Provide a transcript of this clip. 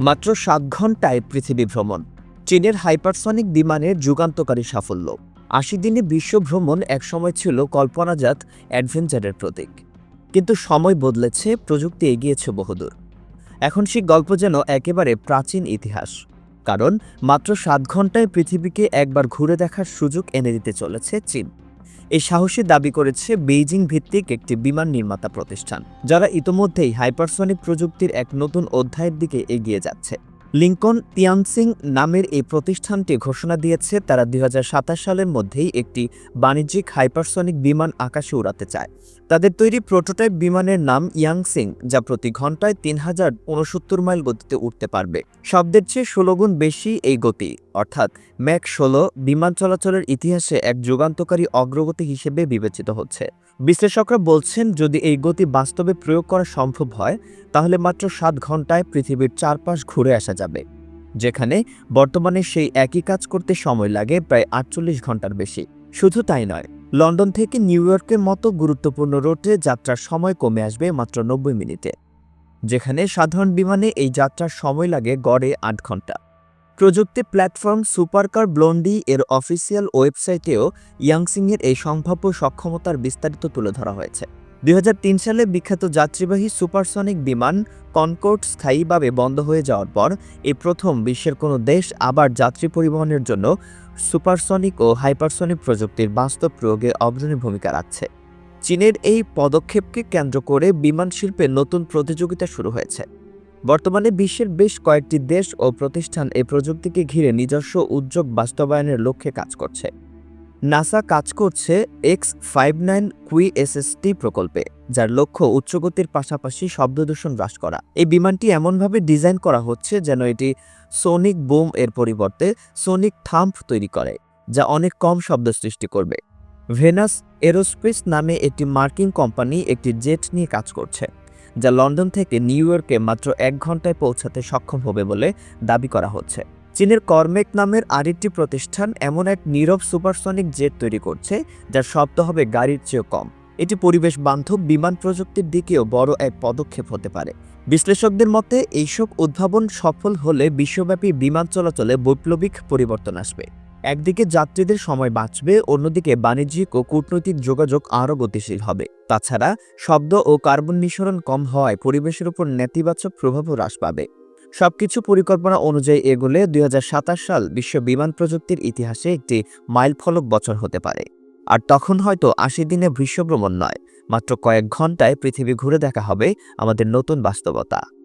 মাত্র সাত ঘন্টায় পৃথিবী ভ্রমণ। চীনের হাইপারসনিক বিমানের যুগান্তকারী সাফল্য। আশি দিনে বিশ্ব ভ্রমণ একসময় ছিল কল্পনাজাত অ্যাডভেঞ্চারের প্রতীক। কিন্তু সময় বদলেছে, প্রযুক্তি এগিয়েছে বহুদূর। এখন সেই গল্প যেন একেবারে প্রাচীন ইতিহাস। কারণ মাত্র সাত ঘন্টায় পৃথিবীকে একবার ঘুরে দেখার সুযোগ এনে দিতে চলেছে চীন। এই সাহসী দাবি করেছে বেইজিং ভিত্তিক একটি বিমান নির্মাতা প্রতিষ্ঠান, যারা ইতোমধ্যেই হাইপারসনিক প্রযুক্তির এক নতুন অধ্যায়ের দিকে এগিয়ে যাচ্ছে। লিঙ্কন তিয়ানসিং নামের এই প্রতিষ্ঠানটি ঘোষণা দিয়েছে, তারা দুই হাজার সাতাশ সালের মধ্যেই একটি বাণিজ্যিক হাইপারসনিক বিমান আকাশে উড়াতে চায়। তাদের তৈরি প্রোটোটাইপ বিমানের নাম ইয়াংসিং, যা প্রতি ঘন্টায় তিন হাজার উনসত্তর মাইল গতিতে উঠতে পারবে। শব্দের চেয়ে ষোলো গুণ বেশি এই গতি। অর্থাৎ ম্যাক ষোলো বিমান চলাচলের ইতিহাসে এক যুগান্তকারী অগ্রগতি হিসেবে বিবেচিত হচ্ছে। বিশ্লেষকরা বলছেন, যদি এই গতি বাস্তবে প্রয়োগ করা সম্ভব হয়, তাহলে মাত্র সাত ঘন্টায় পৃথিবীর চারপাশ ঘুরে আসা যাবে, যেখানে বর্তমানে সেই একই কাজ করতে সময় লাগে প্রায় আটচল্লিশ ঘণ্টার বেশি। শুধু তাই নয়, লন্ডন থেকে নিউ ইয়র্কের মতো গুরুত্বপূর্ণ রোডে যাত্রার সময় কমে আসবে মাত্র নব্বই মিনিটে, যেখানে সাধারণ বিমানে এই যাত্রার সময় লাগে গড়ে আট ঘণ্টা। প্রযুক্তি প্ল্যাটফর্ম সুপারকার ব্লন্ডি এর অফিসিয়াল ওয়েবসাইটেও ইয়াংসিংয়ের এই সম্ভাব্য সক্ষমতার বিস্তারিত তুলে ধরা হয়েছে। দুই হাজার তিন সালে বিখ্যাত যাত্রীবাহী সুপারসনিক বিমান কনকোর্ড স্থায়ীভাবে বন্ধ হয়ে যাওয়ার পর এই প্রথম বিশ্বের কোনো দেশ আবার যাত্রী পরিবহনের জন্য সুপারসনিক ও হাইপারসনিক প্রযুক্তির বাস্তব প্রয়োগে অগ্রণী ভূমিকা রাখছে। চীনের এই পদক্ষেপকে কেন্দ্র করে বিমান শিল্পে নতুন প্রতিযোগিতা শুরু হয়েছে। বর্তমানে বিশ্বের বেশ কয়েকটি দেশ ও প্রতিষ্ঠান এই প্রযুক্তিকে ঘিরে নিজস্ব উদ্যোগ বাস্তবায়নের লক্ষ্যে কাজ করছে। নাসা কাজ করছে X five nine Q SST প্রকল্পে, যার লক্ষ্য উচ্চগতির পাশাপাশি শব্দদূষণ হ্রাস করা। এই বিমানটি এমনভাবে ডিজাইন করা হচ্ছে যেন এটি সোনিক বোম এর পরিবর্তে সোনিক থাম্প তৈরি করে, যা অনেক কম শব্দ সৃষ্টি করবে। ভেনাস এরোস্পেস নামে একটি মার্কিন কোম্পানি একটি জেট নিয়ে কাজ করছে, যা লন্ডন থেকে নিউ ইয়র্কে মাত্র এক ঘন্টায় পৌঁছাতে সক্ষম হবে বলে দাবি করা হচ্ছে। চীনের কর্মেক নামের আরেকটি প্রতিষ্ঠান এমন এক নীরব সুপারসনিক জেট তৈরি করছে, যার শব্দ হবে গাড়ির চেয়েও কম। এটি পরিবেশ বান্ধব বিমান প্রযুক্তির দিকেও বড় এক পদক্ষেপ হতে পারে। বিশ্লেষকদের মতে, এইসব উদ্ভাবন সফল হলে বিশ্বব্যাপী বিমান চলাচলে বৈপ্লবিক পরিবর্তন আসবে। একদিকে যাত্রীদের সময় বাঁচবে, অন্যদিকে বাণিজ্যিক ও কূটনৈতিক যোগাযোগ আরও গতিশীল হবে। তাছাড়া, শব্দ ও কার্বন নিঃসরণ কম হওয়ায় পরিবেশের উপর নেতিবাচক প্রভাবও হ্রাস পাবে। সবকিছু পরিকল্পনা অনুযায়ী এগোলে দুই হাজার সাতাশ সাল বিশ্ব বিমান প্রযুক্তির ইতিহাসে একটি মাইলফলক বছর হতে পারে। আর তখন হয়তো আশি দিনে ভ্রমণ নয়, মাত্র কয়েক ঘন্টায় পৃথিবী ঘুরে দেখা হবে আমাদের নতুন বাস্তবতা।